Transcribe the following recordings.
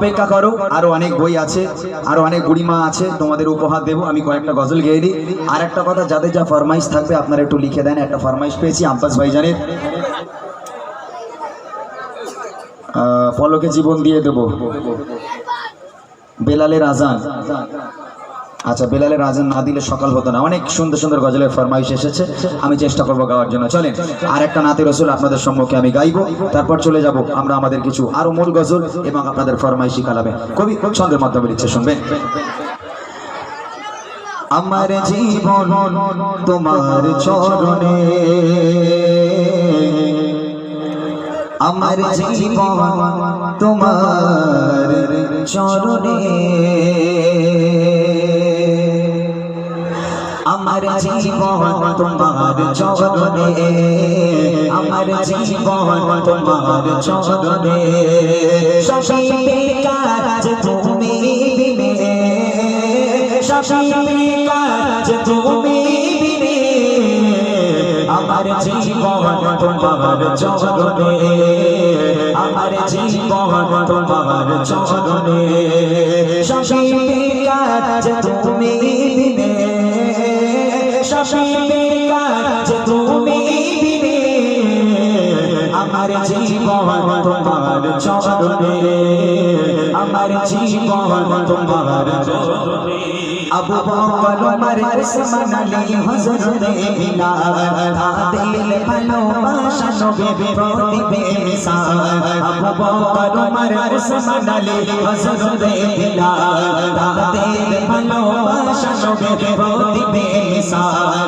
অপেক্ষা করো, আরও অনেক বই আছে, আরও অনেক বুড়িমা আছে, তোমাদের উপহার দেবো, আমি কয়েকটা গজল গেয়ে দিই। আর একটা কথা, যাদের যা ফরমাইশ থাকবে, আপনারা একটু লিখে দেন, একটা ফরমাইশ পেয়েছি, আব্বাস ভাইজানের। ফলকে জীবন দিয়ে দেবো। বেলালের আজান। আচ্ছা বেলালের আজান না দিলে সকাল হতো না। অনেক সুন্দর সুন্দর গজলের ফরমাইশ এসেছে। আমি চেষ্টা করব গাওয়ার জন্য। চলেন আর একটা নাতে রসুল আপনাদের সম্মুখে আমি গাইবো। তারপর চলে যাব আমরা আমাদের কিছু আরও মূল গজল এবং আপনাদের ফরমাইশি কালাবে কবি ছন্দের মাধ্যমে লিখছে, শুনবেন। আমার জীবন তোমার চরণে। আমার জীবন তোমার চরণে। আমার জীবন তোমার চরণে। আমার জীবন তোমার চরণে। সবই বেকার তুমি বিনে। সবই বেকার তুমি বিনে। আমার জীবন তোমার চরণে। আমার জীবন তোমার চরণে। সবই বেকার তুমি বিনে। সবই বেকার তুমি বিনে আমার জীবন তোমার চরণে। আমার জীবন তোমার আবু বকর ওমর ওসমান, আলী হযরত বিলাল তাদের ভালোবাসা নবী প্রতিবে মিসাল আবু বকর ওমর ওসমান, আলী হযরত বিলাল তাদের ভালোবাসা নবী প্রতিবে মিসাল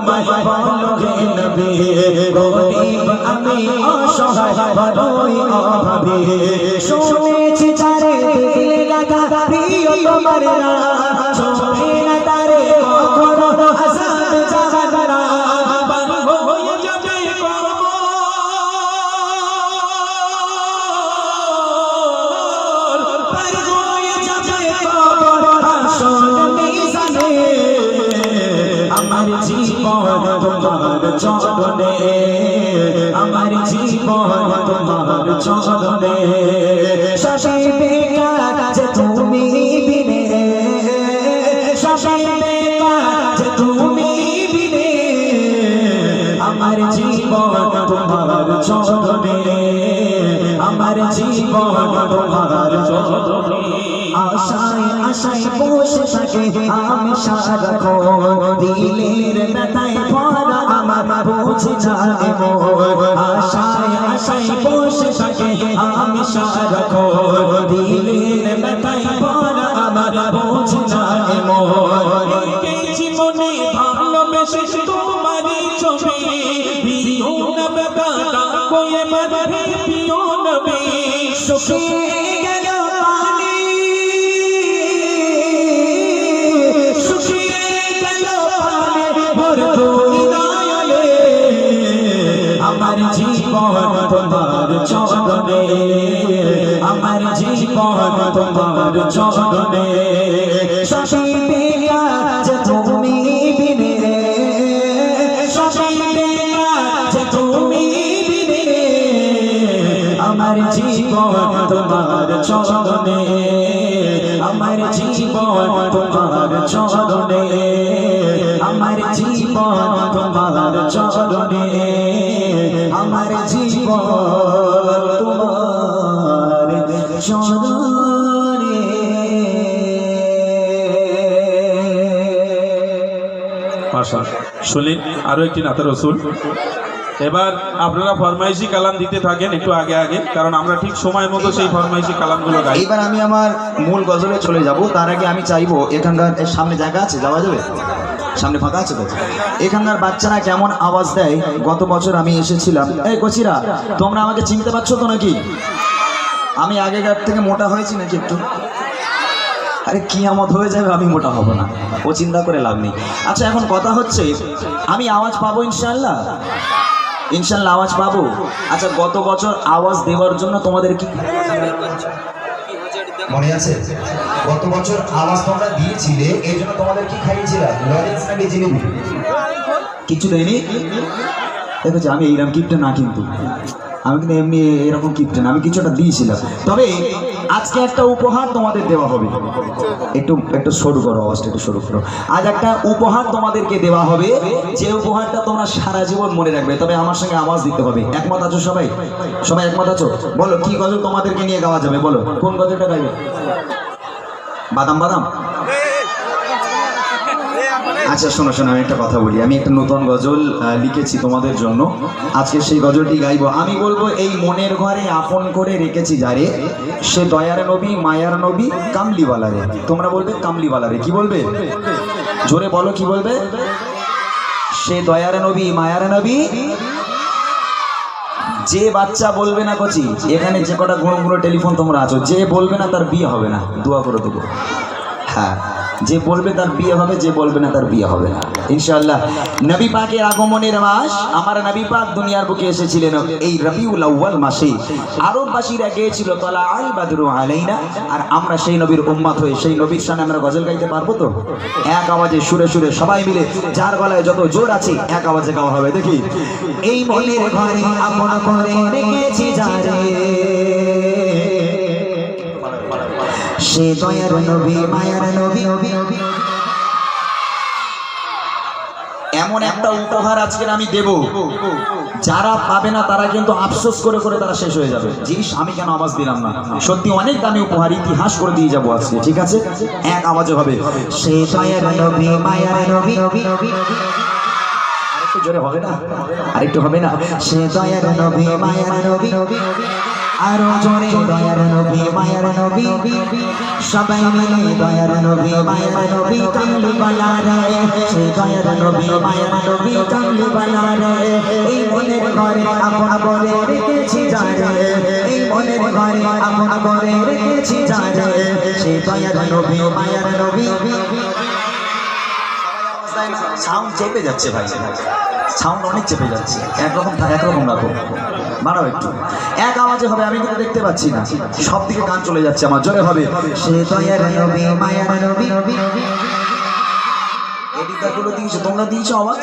তোমায় বলো হে নবী গরিব আমি অসহায় বড়ই অভাবী শুনেছি চারে দিলে গাগা প্রিয় তোমার নাম চরণে আমার জীবন তোমার চরণে সবাই বেকার যে তুমি বিনে সবাই বেকার যে তুমি বিনে, আমার জীবন তোমার চরণে আমার জীবন তোমার চরণে আশায় আশায় বসে থাকে। আমি সারাক্ষণ দিলের ব্যথায় ভরা আমার বুঝে যায় আশায় আশায় বসে থাকে। আমি সারাক্ষণ দিলের ব্যথায় ভরা আমার বুঝে যায় মন। ভালোবেসে তোমারই ছবি। প্রিয় নবে দাদা কোয়ে মারে প্রিয় নবে শুকিয়ে আমার জীবন তোমার চরণে বেকার যে তুমি আমার জীবন তোমার চরণে আমার জীবন তোমার চরণে আমার জীবন তোমার চরণে আমার জীবন চরণে মাশা শুনলেন আরও একটি নাতের রসুল। এবার আপনারা ফরমাইশি কালাম দিতে থাকেন একটু আগে আগে কারণ আমরা ঠিক সময় মতো সেই ফরমাইশি কালামগুলো গাই। এইবার আমি আমার মূল গজলে চলে যাব। তার আগে আমি চাইব এখানকার সামনে জায়গা আছে? যাওয়া যাবে? সামনে ফাঁকা আছে তো? এখানকার বাচ্চারা কেমন আওয়াজ দেয়? গত বছর আমি এসেছিলাম। এই কচিরা তোমরা আমাকে চিনতে পারছ তো নাকি? আমি আগেকার থেকে মোটা হয়েছি নাকি একটু? আরে কি আমত হয়ে যাবে আমি মোটা হব না। ও চিন্তা করে লাভ নেই। আচ্ছা এখন কথা হচ্ছে আমি আওয়াজ পাবো ইনশাল্লাহ ইনশাল্লাহ আওয়াজ পাবো। আচ্ছা গত বছর আওয়াজ দেওয়ার জন্য তোমাদের কি মনে আছে? গত বছর আওয়াজ তোমরা দিয়েছিলে এই জন্য তোমাদের কি খাইয়েছিলাম লজেন্স নাকি জিলিপি? কিছু দেয়নি? দেখেছি আমি এইরকম কিপটে না কিন্তু। আমি কিন্তু এমনি এরকম কিপটে না আমি কিছুটা দিয়েছিলাম। তবে আজকে একটা উপহার তোমাদের দেওয়া হবে। একটু একটু সরু করো, আওয়াজটা একটু সরু করো। আজ একটা উপহার তোমাদেরকে দেওয়া হবে, যে উপহারটা তোমরা সারা জীবন মনে রাখবে। তবে আমার সঙ্গে আওয়াজ দিতে হবে। একমত আছো সবাই? সবাই একমত আছো? বলো, কি গজল তোমাদেরকে নিয়ে গাওয়া যাবে? বলো, কোন গজলটা গাইবে? বাদাম বাদাম। আচ্ছা শোনো শোনো, আমি একটা কথা বলি। আমি একটা নতুন গজল লিখেছি তোমাদের জন্য। আজকে সেই গজলটি গাইবো। আমি বলব, এই মনের ঘরে আপন করে রেখেছি যারে, সে দয়ার নবী, মায়ার নবী, কামলিওয়ালারে। তোমরা বলবে কামলিওয়ালারে, কি বলবে? জোরে বলো, কি বলবে? সে দয়ার নবী, মায়ার নবী, যে বাচ্চা বলবে না কচি, এখানে যে কটা গুঁড়ো গুঁড়ো টেলিফোন তোমরা আছো, যে বলবে না তার বিয়ে হবে না। দোয়া করে দেবো। হ্যাঁ। যে বলবে তার বিয়ে হবে, যে বলবে না তার বিয়ে হবে না। ইনশাআল্লাহ, নবী পাকের আগমনের মাস, আমার নবী পাক দুনিয়ার বুকে এসেছিলেন এই রবিউল আউয়াল মাসে। আরববাসীরা গিয়েছিল তলা আল বাদরু আলাইনা আর আমরা সেই নবীর উম্মত হয়ে, সেই নবীর সামনে আমরা গজল গাইতে পারব তো? এক আওয়াজে সুরে সুরে সবাই মিলে, যার গলায় যত জোর আছে, এক আওয়াজে গাওয়া হবে। দেখি, এই মনের ঘরে আপন করে রেখেছি যারে সে দয়ার নবী, মায়ার নবী এমন একটা উপহার আজকে আমি দেব। যারা পাবে না, তারা কিন্তু আফসোস করে করে তারা শেষ হয়ে যাবে। জিনিস আমি কেন আওয়াজ দিলাম না? সত্যি অনেক দামি উপহার, ইতিহাস করে দিয়ে যাব আজকে, ঠিক আছে? এক আওয়াজে হবে। সে আরেকটু জোরে হবে না? আরেকটু হবে না? সে দয়ার নবী, মায়ার নবী। আরও জোরে দয়ার নবী, মায়ার নবী। সবাই মিলে দয়ার নবী, মায়ার নবী কামলি বালা রে। সে দয়ার নবী, মায়ার নবী কামলি বালা রে। এই মনের ঘরে আপন করে রেখেছি যারে এই মনের ঘরে আপন করে রেখেছি যারে সে দয়ার নবী, মায়ার নবী সাউন্ড চেপে যাচ্ছে ভাই। সাউন্ড অনেক চেপে যাচ্ছে। একরকম একরকম রাখো। বাড়াও একটু। এক আওয়াজে হবে, আমি কিন্তু দেখতে পাচ্ছি না। সব দিকে গান চলে যাচ্ছে আমার। জোরে হবে। সে দিয়েছ, তোমরা দিয়েছ আওয়াজ?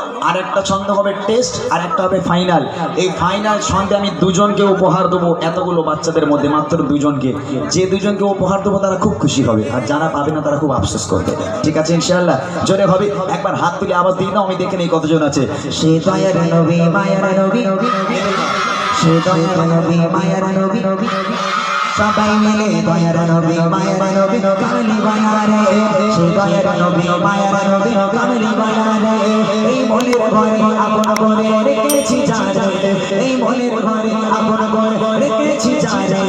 আর একটা ছন্দ হবে টেস্ট আর একটা হবে ফাইনাল। এই ফাইনাল ছন্দে আমি দুজনকে উপহার দেবো এতগুলো বাচ্চাদের মধ্যে মাত্র দুজনকে। যে দুজনকে উপহার দেবো তারা খুব খুশি হবে আর যারা পাবে না তারা খুব আফসোস করবে। ঠিক আছে ইনশাআল্লাহ? জোরে হবে একবার হাত তুলে আওয়াজ দিয়ে না আমি দেখে নেই কতজন আছে। সে দয়ার নবী মায়ার নবী। সে দয়ার নবী মায়ার নবী। সবাই মিলে দয়ার নবী মায়ার নবী কামলি বানারে সে দয়ার নবী মায়ার নবী কামলি বানারে এই মনের ঘরে আপন করে রেখেছি জানে এই মনের ঘরে আপন করে রেখেছি জানে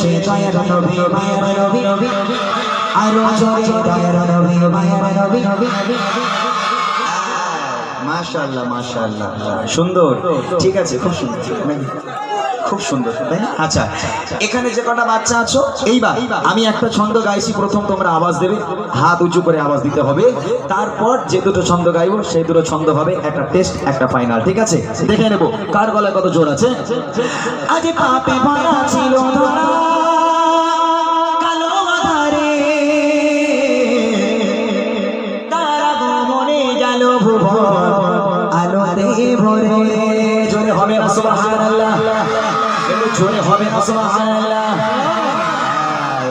সে দয়ার নবী মায়ার নবী আরও জোরে দয়ার নবী মায়ার নবী মাশাআল্লাহ মাশাআল্লাহ সুন্দর ঠিক আছে খুব সুন্দর খুব সুন্দর, তাই না? আচ্ছা এখানে যে কটা বাচ্চা আছো, এইবার আমি একটা ছন্দ গাইছি, প্রথম তোমরা আওয়াজ দেবে, হাত উঁচু করে আওয়াজ দিতে হবে, তারপর যে দুটো ছন্দ গাইবো, সেই দুটো ছন্দ হবে একটা টেস্ট, একটা ফাইনাল, ঠিক আছে? দেখে নেব, কার গলায় কত জোর আছে? আজ পাপে ভরা ছিল ধরা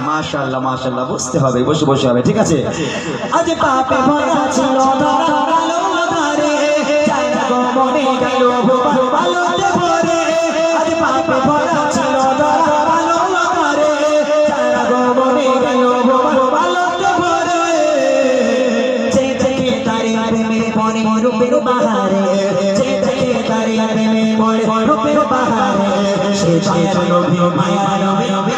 মাশাল্লাহ মাশাআল্লাহ বুঝতে হবে বসে বসে হবে ঠিক আছে? আজ পাপে ভরা ছিল নবী মায়ার নবী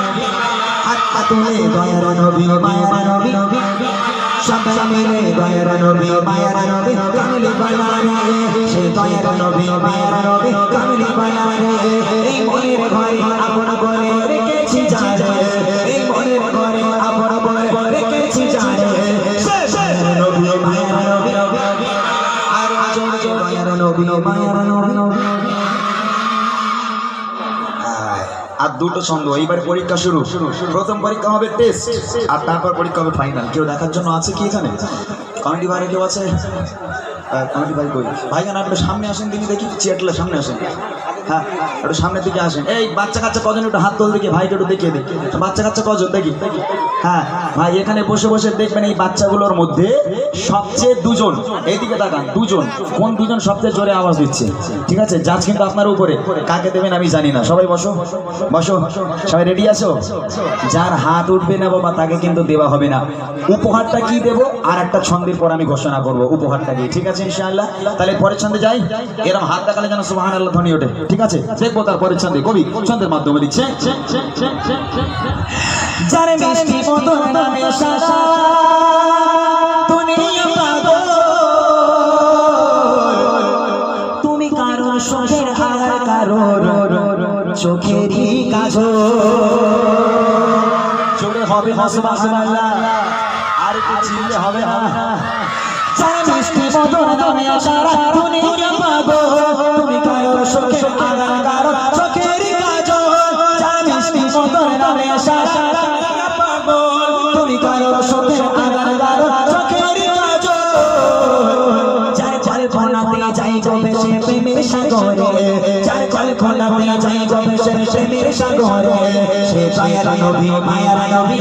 হাতটা তুলে দয়ার নবী মায়ার নবী সবাই মিলে দয়ার নবী মায়ার নবী কামলি বানারে সে দয়ার নবী মায়ার নবী কামলি দুটো ছন্দ, এইবার পরীক্ষা শুরু। প্রথম পরীক্ষা হবে টেস্ট আর তারপর পরীক্ষা হবে ফাইনাল কেউ দেখার জন্য আছে কি এখানে? কমেডি ভাই কেউ আছে? কমেডি ভাই কই? ভাই না একটু সামনে আসেন, তিনি দেখি চেয়ারটা সামনে আসেন। হ্যাঁ একটু সামনের দিকে আসেন। এই, বাচ্চা কাচ্চা কজন, একটু হাত তোল দেখি, ভাইকে একটু দেখিয়ে দেখি বাচ্চা কাচ্চা কজন, দেখি। হ্যাঁ ভাই, এখানে বসে বসে দেখবেন এই বাচ্চাগুলোর মধ্যে সবচেয়ে দুজন, এইদিকে তাকান, দুজন, কোন দুজন সবচেয়ে জোরে আওয়াজ দিচ্ছে? ঠিক আছে, জাজ কিন্তু আপনার উপরে, কাকে দেবেন আমি জানি না। সবাই বসো বসো, সবাই রেডি আছো? যার হাত উঠবে না বাবা, তাকে কিন্তু দেওয়া হবে না। উপহারটা কি দেবো? আর একটা ছন্দের পর আমি ঘোষণা করব, উপহারটা কি। ঠিক আছে, ইনশাআল্লাহ। তাহলে পরের ছন্দে যাই। এরকম হাত দেখালে যেন সুবাহান আল্লাহ ধ্বনি ওঠে। ঠিক আছে, দেখব তার পরের ছন্দে। কবি, ছন্দের মাধ্যমে দিচ্ছে। যারে মিষ্টি মধুর নামে শাসা দুনিয়া পাগল। তুমি কারোর সুখের আর কারোর চোখেরই কাজল। জোরে হবে না, সুবহানাল্লাহ। আর একটু চিল্লে হবে না। যারা মিষ্টি মধুর নামে সারা দুনিয়া পাগল। তুমি কারোর সুখের আর কারোর চোখেরই কাজল। যারা মিষ্টি মধুর নামে সারা প্রেমের সাগরে সে দয়ার নবী মায়ার নবী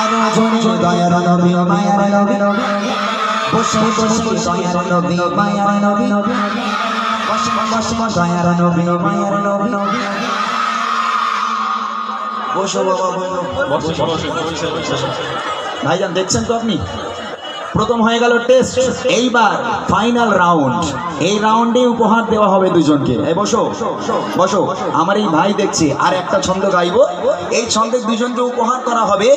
আরও জনে দয়ার নবী মায়ার নবী বসে বসে দয়ার নবী মায়ার নবী বসে বসে দয়ার নবী মায়ার নবী বসো বাবা বসো। বসে বসে বসে বসে। ভাইজান দেখছেন তো আপনি? প্রথম হয়ে গেল টেস্ট এইবার ফাইনাল রাউন্ড এই রাউন্ডে উপহার দেওয়া হবে দুজনকে। এই, বসো বসো। আমার এই ভাই দেখছি, আর একটা ছন্দ গাইবো। এই ছন্দে দুজনকে উপহার করা হবে।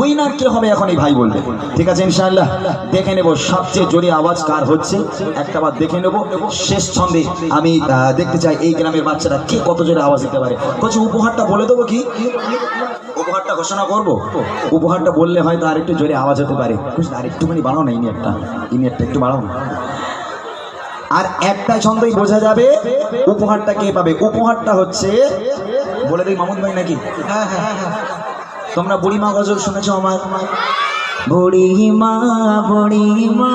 উইনার কে হবে এখন এই ভাই বলবে। ঠিক আছে, ইনশাআল্লাহ। দেখে নেব সবচেয়ে জোরে আওয়াজ কার হচ্ছে। একটা বার দেখে নেব। শেষ ছন্দে আমি দেখতে চাই এই গ্রামের বাচ্চারা কে কত জোরে আওয়াজ দিতে পারে। বলছি উপহারটা বলে দেবো কি? উপহারটা ঘোষণা করব? উপহারটা বললে হয়তো আরেকটু জোরে আওয়াজ হতে পারে। আর একটুখানি বাড়াও না ইনিয়ারটা। ইনিয়ারটা একটু বাড়াও না। আর একটা ছন্দই বোঝা যাবে উপহারটা কে পাবে? উপহারটা হচ্ছে বলে দিই মামুদ ভাই নাকি? তোমরা বুড়িমা গজল শুনেছো আমার? বুড়িমা বুড়িমা।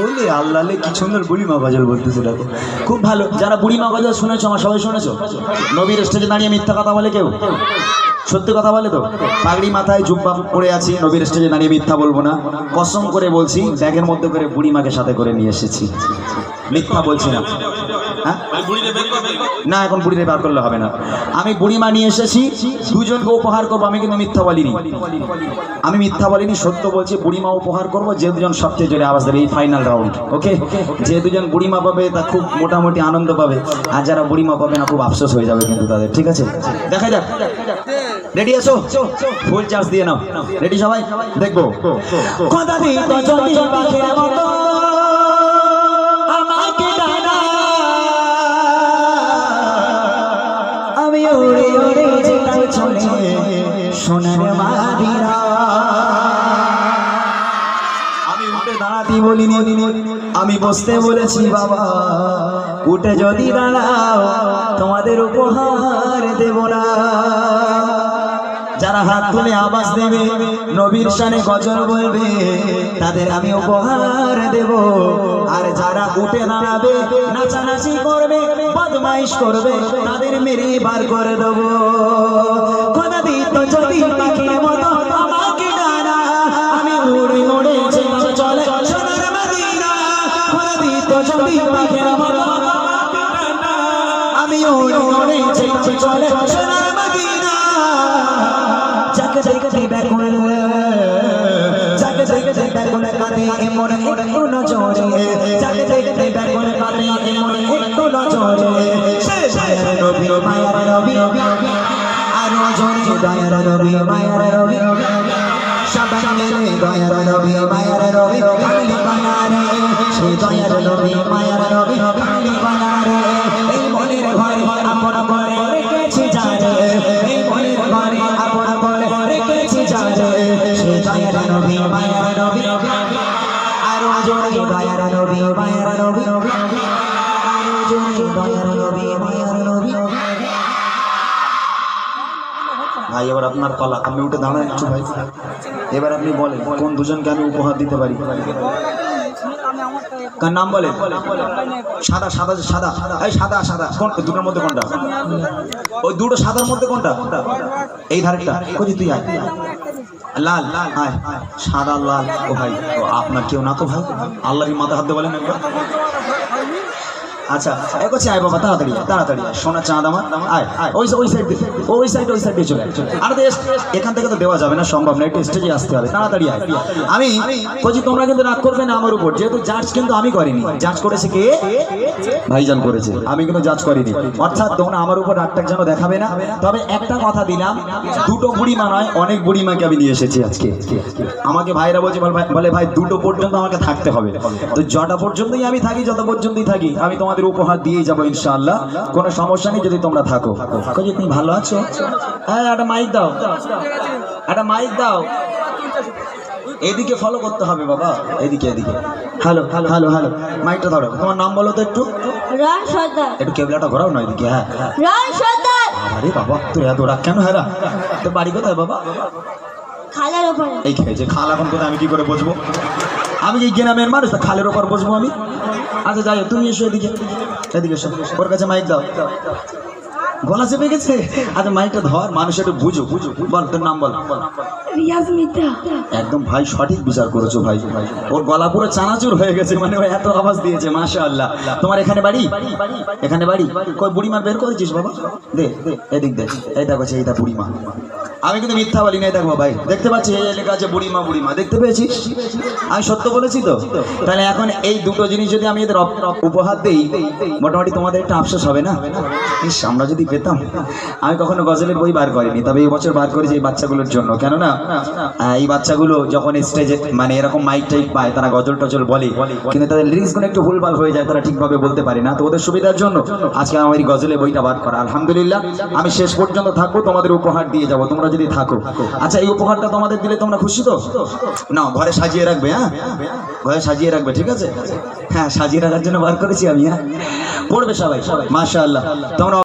বলে আল্লাহ কি সুন্দর বুড়িমা গজল বলতেছে দেখো। খুব ভালো। যারা বুড়িমা গজল শুনেছো, আমার সবাই শুনেছো? নবীর স্টেজে দাঁড়িয়ে মিথ্যা কথা বলে কেউ? সত্যি কথা বলে তো? পাগড়ি মাথায় জুব্বা পরে আছি, নবীর স্টেজে দাঁড়িয়ে মিথ্যা বলব না। কসম করে বলছি, ব্যাগের মধ্যে করে বুড়িমাকে সাথে করে নিয়ে এসেছি। মিথ্যা বলছি না। হ্যাঁ? না এখন বুড়িরে বার করলে হবে না। আমি বুড়িমা নিয়ে এসেছি দুজনকে উপহার করব। আমি কিন্তু মিথ্যা বলিনি। আমি মিথ্যা বলিনি সত্য বলছি বুড়িমা উপহার করব যে দুজন সবচেয়ে জোরে আওয়াজ দেবে এই ফাইনাল রাউন্ড ওকে যে দুজন বুড়িমা পাবে তা খুব মোটামুটি আনন্দ পাবে। আর যারা বুড়িমা পাবে না খুব আফসোস হয়ে যাবে কিন্তু তাদের ঠিক আছে? দেখা যাক। রেডি আছো? ফুল চার্জ দিয়ে নাও। রেডি সবাই? দেখব। কথা দিই চলে সোনার মাদিরা আমি উঠে দাঁড়াতে বলিনি, আমি বসতে বলেছি বাবা, উঠে যদি দাঁড়াও, তোমাদের উপহার দেব না। যারা হাত তুলে আওয়াজ দেবে, নবীর শানে গজল বলবে, তাদের আমি উপহার দেব। আর যারা উঠে দাঁড়াবে, নাচানাচি করবে, বদমাইশ করবে, তাদের মেরে বার করে দেব। খোদা দিত যদি আমি উড়ে চলে আমি চলে সোনার যাকে দেখতে ব্যাকুল যাকে দেখতে ব্যাকুল কাঁদে এমন একটু নজরে। যাকে দেখতে ব্যাকুল কাঁদে এমন একটু নজরে। সে দয়ার নবী মায়ার নবী আরও জোরে দয়ার নবী মায়ার নবী সবাই মিলে দয়ার নবী মায়ার নবী কালি বানারে, সে দয়ার নবী মায়ার নবী কালি বানারে, এই মনের ঘরে আপন করে। আপনার পালা। আপনি উঠে দাঁড়ান একটু ভাই। এবার আপনি বলেন, কোন দুজনকে আমি উপহার দিতে পারি? কার নাম বলেন? সাদা সাদা সাদা। এই সাদা সাদা। কোন দুটোর মধ্যে কোনটা? ওই দুটো সাদার মধ্যে কোনটা? এই ধারেটা খুঁজি তুই আয়। লাল। সাদা, লাল। ও ভাই আপনার কেউ না তো ভাই? আল্লাহরই মাথা হাত বলেন একবার। আচ্ছা এক হচ্ছে আয় বাবা, তাড়াতাড়ি তাড়াতাড়ি। সোনা চাঁদ আমার, আয় আয়। ওই ওই সাইড ওই সাইড ওই সাইড চলে। আর এখান থেকে তো দেওয়া যাবে না, সম্ভব না, একটু স্টেজে আসতে হবে, তাড়াতাড়ি আয়। আমি বলছি, তোমরা কিন্তু রাগ করবে না আমার উপর, যেহেতু জাজ কিন্তু আমি করিনি। জাজ করেছে কে? ভাইজান করেছে, আমি কিন্তু জাজ করিনি। অর্থাৎ তোমরা আমার উপর রাগটা যেন দেখাবে না, তবে একটা কথা দিলাম, দুটো বুড়িমা নয়, অনেক বুড়িমাকে আমি নিয়ে এসেছি আজকে। আমাকে ভাইরা বলছে, বল ভাই- দুটো পর্যন্ত আমাকে থাকতে হবে। তো যটা পর্যন্তই আমি থাকি, যত পর্যন্তই থাকি, আমি তোমাদের উপহার দিয়ে যাব ইনশাআল্লাহ। কোনো সমস্যা নেই যদি তোমরা থাকো। কই তুমি ভালো আছো? হ্যাঁ একটা মাইক দাও। একটা মাইক দাও। এদিকে ফলো করতে হবে বাবা। এদিকে এদিকে। হ্যালো হ্যালো হ্যালো হ্যালো মাইকটা ধরো। তোমার নাম বলো তো একটু। একটু কেবলাটা ঘোরাও না এদিকে হ্যাঁ। হ্যাঁ আরে বাবা তোর এত রাগ কেন হ্যাঁ তোর বাড়ি কোথায় বাবা? খালের ওপরে। এই খেয়েছে খাল এখন কোথায় আমি কি করে বসবো আমি এই গ্রামের মানুষ? খালের ওপর বসবো আমি? আচ্ছা যাই তুমি এসো এদিকে। এদিকে এসো। ওর কাছে মাইক দাও। গলা চেপে গেছে? আচ্ছা মাইকটা ধর মানুষ একটু বুঝো বুঝো বল তোর নাম বল। রিয়াজ মিত্রা। একদম ভাই সঠিক বিচার করেছ ভাই। ওর গলা পুরো চানাচুর হয়ে গেছে মানে ও এত আওয়াজ দিয়েছে মাশা আল্লাহ তোমার এখানে বাড়ি? এখানে বাড়ি? কই বুড়িমা বের করেছিস বাবা? দে এদিক দে এই দেখো সেই এইটা বুড়িমা। আমি কিন্তু মিথ্যা বলি নাই দেখো ভাই। দেখতে পাচ্ছি এই লেখা আছে বুড়িমা বুড়িমা। দেখতে পেয়েছিস? আমি সত্য বলেছি তো? তাহলে এখন এই দুটো জিনিস যদি আমি এদের উপহার দেই মোটামুটি তোমাদের একটা আফসোস হবে না? ইস আমরা যদি পেতাম। আমি কখনো গজলের বই বার করিনি তবে এই বছর বার করেছি এই বাচ্চাগুলোর জন্য। কেননা আহ, এই বাচ্চাগুলো যখন স্টেজে মানে এরকম মাইক টাইক পায় তারা গজল টজল বলে কিন্তু তাদের লিরিক্সগুলো একটু ভুলভাল হয়ে যায় তারা ঠিকভাবে বলতে পারে না। তো ওদের সুবিধার জন্য আজকে আমার এই গজলের বইটা বার করা। আলহামদুলিল্লাহ আমি শেষ পর্যন্ত থাকব তোমাদের উপহার দিয়ে যাব। তোমরা যদি থাকো। আচ্ছা এই উপহারটা তোমাদের দিলে তোমরা খুশি তো? না ঘরে সাজিয়ে রাখবে হ্যাঁ? ঘরে সাজিয়ে রাখবে, ঠিক আছে? হ্যাঁ সাজিয়ে রাখার জন্য বার করেছি আমি হ্যাঁ? পড়বে সবাই, মাশাআল্লাহ। তোমরা